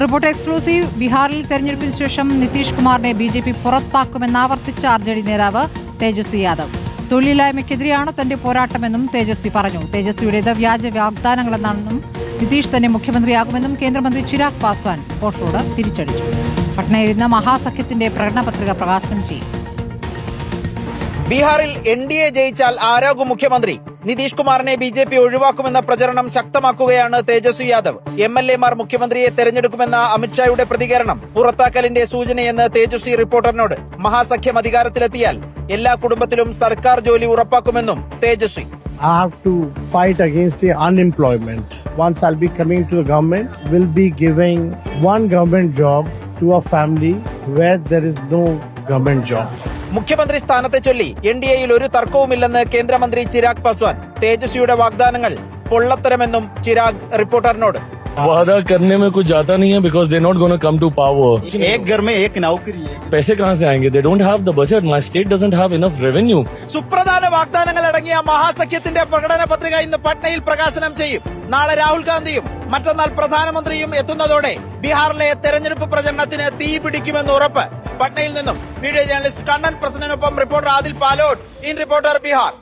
Report exclusive. ബീഹാറിൽ തെരഞ്ഞെടുപ്പിന് ശേഷം നിതീഷ് കുമാറിനെ ബി ജെ പി പുറത്താക്കുമെന്ന് ആവർത്തിച്ച ആർ ജെ ഡി നേതാവ് തേജസ്വി യാദവ്. തൊഴിലില്ലായ്മയ്ക്കെതിരെയാണ് തന്റെ പോരാട്ടമെന്നും തേജസ്വി പറഞ്ഞു. തേജസ്വിയുടേത് വ്യാജ വാഗ്ദാനങ്ങളെന്നാണെന്നും നിതീഷ് തന്നെ മുഖ്യമന്ത്രിയാകുമെന്നും കേന്ദ്രമന്ത്രി ചിരാഗ് പാസ്വാൻ റിപ്പോർട്ടോട് തിരിച്ചടിച്ചു. പട്നയിൽ ഇന്ന് മഹാസഖ്യത്തിന്റെ പ്രകടന പത്രിക പ്രകാശനം ചെയ്യും. ബീഹാറിൽ എൻ ഡി എ ജയിച്ചാൽ ആരാകും മുഖ്യമന്ത്രി? നിതീഷ് കുമാറിനെ ബി ജെ പി ഒഴിവാക്കുമെന്ന പ്രചരണം ശക്തമാക്കുകയാണ് തേജസ്വി യാദവ്. എം എൽ എമാർ മുഖ്യമന്ത്രിയെ തെരഞ്ഞെടുക്കുമെന്ന അമിത്ഷായുടെ പ്രതികരണം പുറത്താക്കലിന്റെ സൂചനയെന്ന് തേജസ്വി റിപ്പോർട്ടറിനോട്. മഹാസഖ്യം അധികാരത്തിലെത്തിയാൽ എല്ലാ കുടുംബത്തിലും സർക്കാർ ജോലി ഉറപ്പാക്കുമെന്നും Tejashwi. I have to fight against the unemployment. Once I'll be coming to the government, we'll be giving one government job to a family where there is no government job. മുഖ്യമന്ത്രി സ്ഥാനത്തെ ചൊല്ലി എൻ ഡി എയിൽ ഒരു തർക്കവുമില്ലെന്ന് കേന്ദ്രമന്ത്രി ചിരാഗ് പാസ്വാൻ തേജസ്വിയുടെ വാഗ്ദാനങ്ങൾ പൊള്ളത്തരമെന്നും ചിരാഗ് റിപ്പോർട്ടറിനോട് वादा करने में कुछ जाता नहीं है because they not gonna come to power एक घर में एक नौकरी है पैसे कहाँ से आएंगे they don't have the budget my state doesn't have enough revenue സുപ്രധാന വാഗ്ദാനങ്ങൾ അടങ്ങിയ മഹാസഖ്യത്തിന്റെ പ്രകടന പത്രിക ഇന്ന് പട്നയിൽ പ്രകാശനം ചെയ്യും നാളെ രാഹുൽ ഗാന്ധിയും മറ്റന്നാൾ പ്രധാനമന്ത്രിയും എത്തുന്നതോടെ ബീഹാറിലെ തെരഞ്ഞെടുപ്പ് പ്രചരണത്തിന് തീ പിടിക്കുമെന്ന് ഉറപ്പ് പട്നയിൽ നിന്നും video journalist Kannan പ്രസന്നനൊപ്പം reporter Adil Palot. In Reporter Bihar.